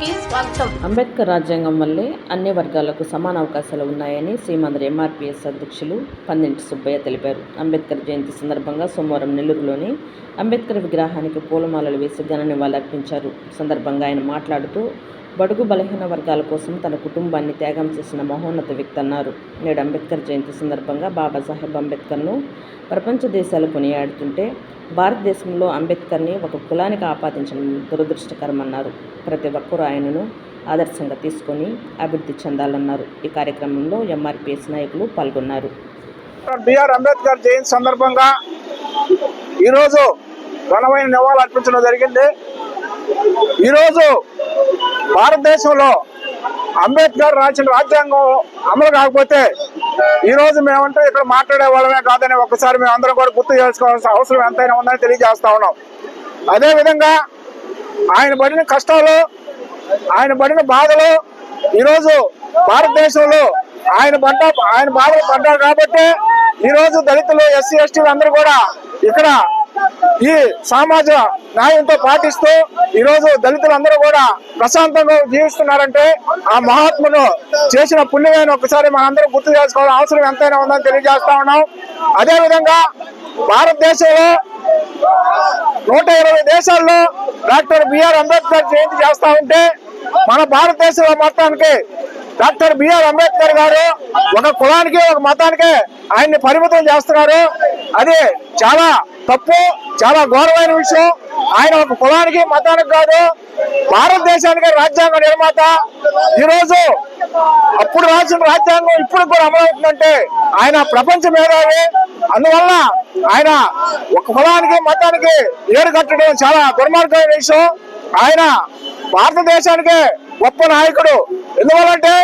కి స్వాగతం. అంబేద్కర్ రాజ్యాంగం వల్లే అన్ని వర్గాలకు సమాన అవకాశాలు ఉన్నాయని శ్రీమందరి ఎంఆర్పీఎస్ అధ్యక్షులు పందింటి సుబ్బయ్య తెలిపారు. అంబేద్కర్ జయంతి సందర్భంగా సోమవారం నెల్లూరులోని అంబేద్కర్ విగ్రహానికి పూలమాలలు వేసి ఘన నివాళులర్పించారు. సందర్భంగా ఆయన మాట్లాడుతూ బడుగు బలహీన వర్గాల కోసం తన కుటుంబాన్ని త్యాగం చేసిన మహోన్నత వ్యక్తి అన్నారు. నేడు అంబేద్కర్ జయంతి సందర్భంగా బాబాసాహెబ్ అంబేద్కర్ను ప్రపంచ దేశాలు కొనియాడుతుంటే భారతదేశంలో అంబేద్కర్ని ఒక కులానికి ఆపాదించడం దురదృష్టకరమన్నారు. ప్రతి ఒక్కరూ ఆయనను ఆదర్శంగా తీసుకొని అభివృద్ధి చెందాలన్నారు. ఈ కార్యక్రమంలో ఎంఆర్పిఎస్ నాయకులు పాల్గొన్నారు. బిఆర్ అంబేద్కర్ జయంతి సందర్భంగా ఈరోజు ఘనమైన నివాళులు అర్పించడం జరిగింది. ఈరోజు భారతదేశంలో అంబేద్కర్ రాసిన రాజ్యాంగం అమలు కాకపోతే ఈ రోజు మేమంటే ఇక్కడ మాట్లాడే వాళ్ళమే కాదని ఒకసారి మేము కూడా గుర్తు చేసుకోవాల్సిన అవసరం ఎంతైనా ఉందని తెలియజేస్తా ఉన్నాం. అదేవిధంగా ఆయన పడిన కష్టాలు ఆయన పడిన బాధలు ఈరోజు భారతదేశంలో ఆయన పడ్డ ఆయన బాధలు పడ్డారు కాబట్టి ఈరోజు దళితులు ఎస్సీ ఎస్టీలు అందరూ కూడా ఇక్కడ ఈ సామాజిక న్యాయంతో పాటిస్తూ ఈరోజు దళితులందరూ కూడా ప్రశాంతంగా జీవిస్తున్నారంటే ఆ మహాత్మును చేసిన పుణ్యమైన ఒకసారి మనందరం గుర్తు చేసుకోవాల్సిన అవసరం ఎంతైనా ఉందని తెలియజేస్తా ఉన్నాం. అదేవిధంగా భారతదేశంలో నూట ఇరవై దేశాల్లో డాక్టర్ బిఆర్ అంబేద్కర్ జయంతి చేస్తా ఉంటే మన భారతదేశంలో మొత్తానికి డాక్టర్ బిఆర్ అంబేద్కర్ గారు ఒక కులానికి ఒక మతానికి ఆయన్ని పరిమితం చేస్తున్నారు. అది చాలా తప్పు చాలా ఘోరమైన విషయం. ఆయన ఒక కులానికి మతానికి కాదు భారతదేశానికి రాజ్యాంగ నిర్మాత. ఈరోజు అప్పుడు రాసిన రాజ్యాంగం ఇప్పుడు కూడా అమలవుతుందంటే ఆయన ప్రపంచ మేధావి అందువల్ల ఆయన ఒక కులానికి మతానికి ఏడు కట్టడం చాలా దుర్మార్గమైన విషయం. ఆయన భారతదేశానికి గొప్ప నాయకుడు. ఎందువల్లంటే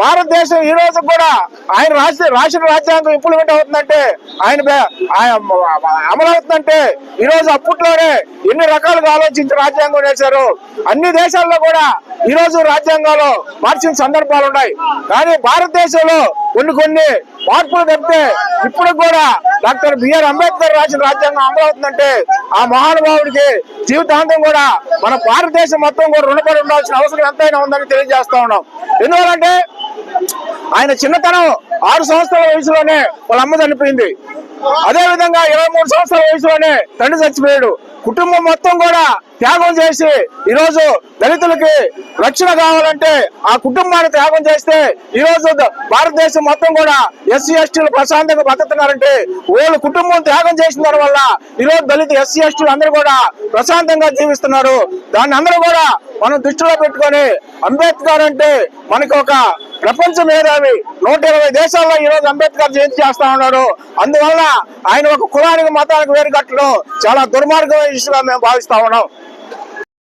భారతదేశం ఈ రోజు కూడా ఆయన రాసి రాసిన రాజ్యాంగం ఇంప్లిమెంట్ అవుతుందంటే ఆయన అమలవుతుందంటే ఈ రోజు అప్పట్లోనే ఎన్ని రకాలుగా ఆలోచించి రాజ్యాంగం వేశారు అన్ని దేశాల్లో కూడా ఈ రోజు రాజ్యాంగాలు మార్చిన సందర్భాలు ఉన్నాయి. కానీ భారతదేశంలో కొన్ని కొన్ని మార్పులు తప్పితే ఇప్పుడు కూడా డాక్టర్ బిఆర్ అంబేద్కర్ రాసిన రాజ్యాంగం అమలవుతుందంటే ఆ మహానుభావుడికి జీవితాంతం కూడా మన భారతదేశం మొత్తం కూడా రుణపడి ఉండాల్సిన అవసరం ఎంతైనా ఉందని తెలియజేస్తా ఉన్నాం. ఎందువల్లంటే ఆయన చిన్నతనం ఆరు సంవత్సరాల వయసులోనే వాళ్ళ అమ్మ చనిపోయింది. అదే విధంగా ఇరవై మూడు సంవత్సరాల వయసులోనే తండ్రి చచ్చిపోయాడు. కుటుంబం మొత్తం కూడా త్యాగం చేసి ఈరోజు దళితులకి రక్షణ కావాలంటే ఆ కుటుంబాన్ని త్యాగం చేస్తే ఈరోజు భారతదేశం మొత్తం కూడా ఎస్సీ ఎస్టీలు ప్రశాంతంగా బతుకుతున్నారంటే వాళ్ళు కుటుంబం త్యాగం చేసిన దానివల్ల వల్ల ఈ రోజు దళిత ఎస్సీ ఎస్టీలు అందరూ కూడా ప్రశాంతంగా జీవిస్తున్నారు. దాన్ని అందరూ కూడా మనం దృష్టిలో పెట్టుకొని అంబేద్కర్ అంటే మనకి ఒక ప్రపంచ మేధావి నూట ఇరవై దేశాల్లో ఈరోజు అంబేద్కర్ జయంతి చేస్తా ఉన్నారు అందువల్ల ఆయన ఒక కులానికి మతానికి వేరు కట్టడం చాలా దుర్మార్గమైన విషయంగా మేము భావిస్తా ఉన్నాం.